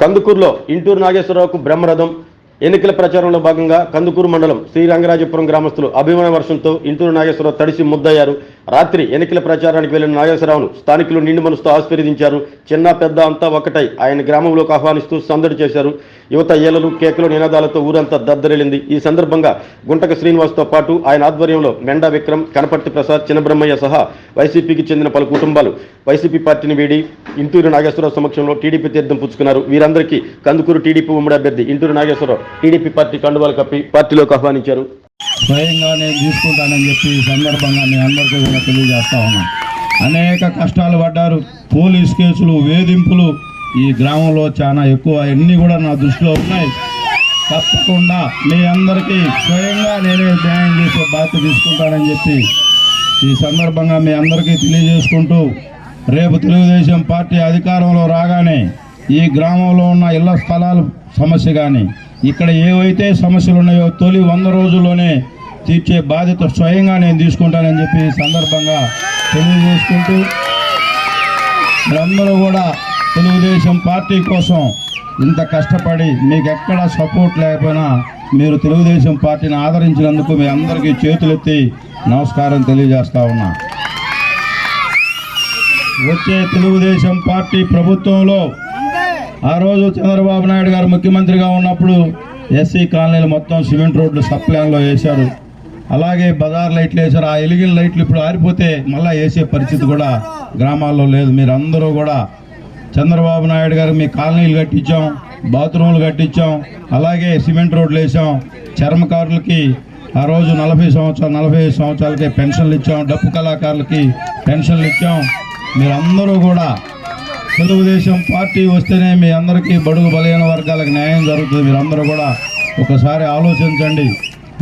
కందుకూరులో ఇంటూరు నాగేశ్వరరావుకు బ్రహ్మరథం. ఎన్నికల ప్రచారంలో భాగంగా కందుకూరు మండలం శ్రీరంగరాజపురం గ్రామస్తులు అభిమాన వర్షంతో ఇంటూరు నాగేశ్వరరావు తడిసి ముద్దయ్యారు. రాత్రి ఎన్నికల ప్రచారానికి వెళ్ళిన నాగేశ్వరరావును స్థానికులు నిండు మనసుతో ఆశీర్వదించారు. చిన్న పెద్ద అంతా ఒకటై ఆయన గ్రామంలోకి ఆహ్వానిస్తూ సందడి చేశారు. యువత ఏలలు కేకలు నినాదాలతో ఊరంతా దద్దరిల్లింది. ఈ సందర్భంగా గుంటక శ్రీనివాస్తో పాటు ఆయన ఆధ్వర్యంలో మెండా విక్రమ్ కనపర్తి ప్రసాద్ చిన్నబ్రహ్మయ్య సహా వైసీపీకి చెందిన పలు కుటుంబాలు వైసీపీ పార్టీని వీడి ఇంటూరు నాగేశ్వరరావు సమక్షంలో టీడీపీ తీర్థం పుచ్చుకున్నారు. వీరందరికీ కందుకూరు టీడీపీ ఉమ్మడి అభ్యర్థి ఇంటూరు నాగేశ్వరరావు టీడీపీ పార్టీ కండువాలు కప్పి పార్టీలోకి ఆహ్వానించారు. స్వయంగా నేను తీసుకుంటానని చెప్పి ఈ సందర్భంగా మీ అందరికీ కూడా తెలియజేస్తా ఉన్నాను అనేక కష్టాలు పడ్డారు. పోలీస్ కేసులు వేధింపులు ఈ గ్రామంలో చాలా ఎక్కువ అన్నీ కూడా నా దృష్టిలో ఉన్నాయి. తప్పకుండా మీ అందరికీ స్వయంగా నేనే న్యాయం చేసే బాధ్యత తీసుకుంటానని చెప్పి ఈ సందర్భంగా మీ అందరికీ తెలియజేసుకుంటూ రేపు తెలుగుదేశం పార్టీ అధికారంలో రాగానే ఈ గ్రామంలో ఉన్న ఇళ్ళ స్థలాల సమస్య కానీ ఇక్కడ ఏవైతే సమస్యలు ఉన్నాయో తొలి వంద రోజుల్లోనే తీర్చే బాధ్యత స్వయంగా నేను తీసుకుంటానని చెప్పి ఈ సందర్భంగా తెలియజేసుకుంటూ మీరందరూ కూడా తెలుగుదేశం పార్టీ కోసం ఇంత కష్టపడి మీకు ఎక్కడ సపోర్ట్ లేకపోయినా మీరు తెలుగుదేశం పార్టీని ఆదరించినందుకు మీ అందరికీ చేతులెత్తి నమస్కారం తెలియజేస్తా ఉన్నా. వచ్చే తెలుగుదేశం పార్టీ ప్రభుత్వంలో ఆ రోజు చంద్రబాబు నాయుడు గారు ముఖ్యమంత్రిగా ఉన్నప్పుడు ఎస్సీ కాలనీలు మొత్తం సిమెంట్ రోడ్లు సప్లైన్లో వేశారు. అలాగే బజార్ లైట్లు వేశారు. ఆ ఎలిగిన లైట్లు ఇప్పుడు ఆరిపోతే మళ్ళీ వేసే పరిస్థితి కూడా గ్రామాల్లో లేదు. మీరు అందరూ కూడా చంద్రబాబు నాయుడు గారు మీ కాలనీలు కట్టించాం బాత్రూములు కట్టించాం అలాగే సిమెంట్ రోడ్లు వేసాం. చర్మకారులకి ఆ రోజు నలభై సంవత్సరాలు నలభై ఐదు సంవత్సరాలకి పెన్షన్లు ఇచ్చాం డప్పు కళాకారులకి పెన్షన్లు ఇచ్చాం. మీరందరూ కూడా తెలుగుదేశం పార్టీ వస్తేనే మీ అందరికీ బడుగు బలహీన వర్గాలకు న్యాయం జరుగుతుంది. మీరందరూ కూడా ఒకసారి ఆలోచించండి.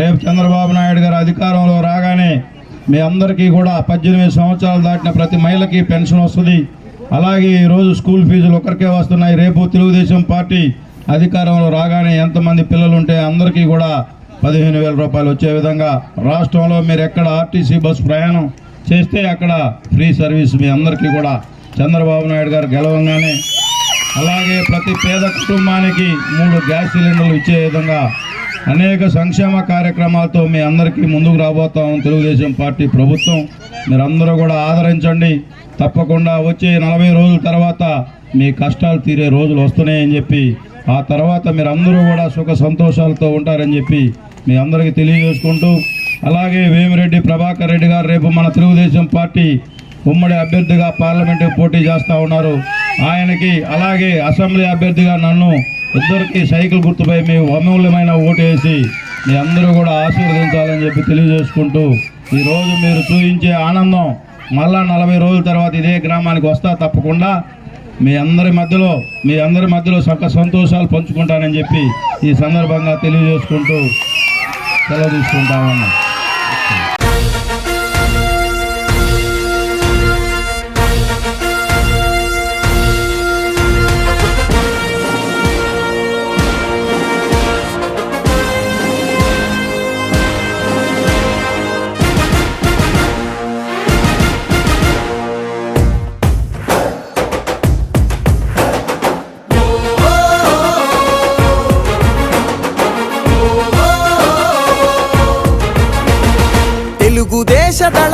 రేపు చంద్రబాబు నాయుడు గారు అధికారంలో రాగానే మీ అందరికీ కూడా పద్దెనిమిది సంవత్సరాలు దాటిన ప్రతి మహిళకి పెన్షన్ వస్తుంది. అలాగే ఈరోజు స్కూల్ ఫీజులు ఒకరికే వస్తున్నాయి. రేపు తెలుగుదేశం పార్టీ అధికారంలో రాగానే ఎంతమంది పిల్లలు ఉంటే అందరికీ కూడా పదిహేను వేల రూపాయలు వచ్చే విధంగా రాష్ట్రంలో మీరు ఎక్కడ ఆర్టీసీ బస్సు ప్రయాణం చేస్తే అక్కడ ఫ్రీ సర్వీస్ మీ అందరికీ కూడా చంద్రబాబు నాయుడు గారు గెలవంగానే. అలాగే ప్రతి పేద కుటుంబానికి మూడు గ్యాస్ సిలిండర్లు ఇచ్చే విధంగా అనేక సంక్షేమ కార్యక్రమాలతో మీ అందరికీ ముందుకు రాబోతాం. తెలుగుదేశం పార్టీ ప్రభుత్వం. మీరందరూ కూడా ఆదరించండి. తప్పకుండా వచ్చే నలభై రోజుల తర్వాత మీ కష్టాలు తీరే రోజులు వస్తున్నాయని చెప్పి ఆ తర్వాత మీరందరూ కూడా సుఖ సంతోషాలతో ఉంటారని చెప్పి మీ అందరికీ తెలియజేసుకుంటూ అలాగే వేమిరెడ్డి ప్రభాకర్ రెడ్డి గారు రేపు మన తెలుగుదేశం పార్టీ ఉమ్మడి అభ్యర్థిగా పార్లమెంటుకు పోటీ చేస్తూ ఉన్నారు. ఆయనకి అలాగే అసెంబ్లీ అభ్యర్థిగా నన్ను ఇద్దరికి సైకిల్ గుర్తుపై మీ అమూల్యమైన ఓటు వేసి మీ అందరూ కూడా ఆశీర్వదించాలని చెప్పి తెలియజేసుకుంటూ ఈరోజు మీరు చూపించే ఆనందం మళ్ళా నలభై రోజుల తర్వాత ఇదే గ్రామానికి వస్తా తప్పకుండా మీ అందరి మధ్యలో మీ అందరి మధ్యలో సక సంతోషాలు పంచుకుంటానని చెప్పి ఈ సందర్భంగా తెలియజేసుకుంటూ సెలవు తీసుకుంటామన్నా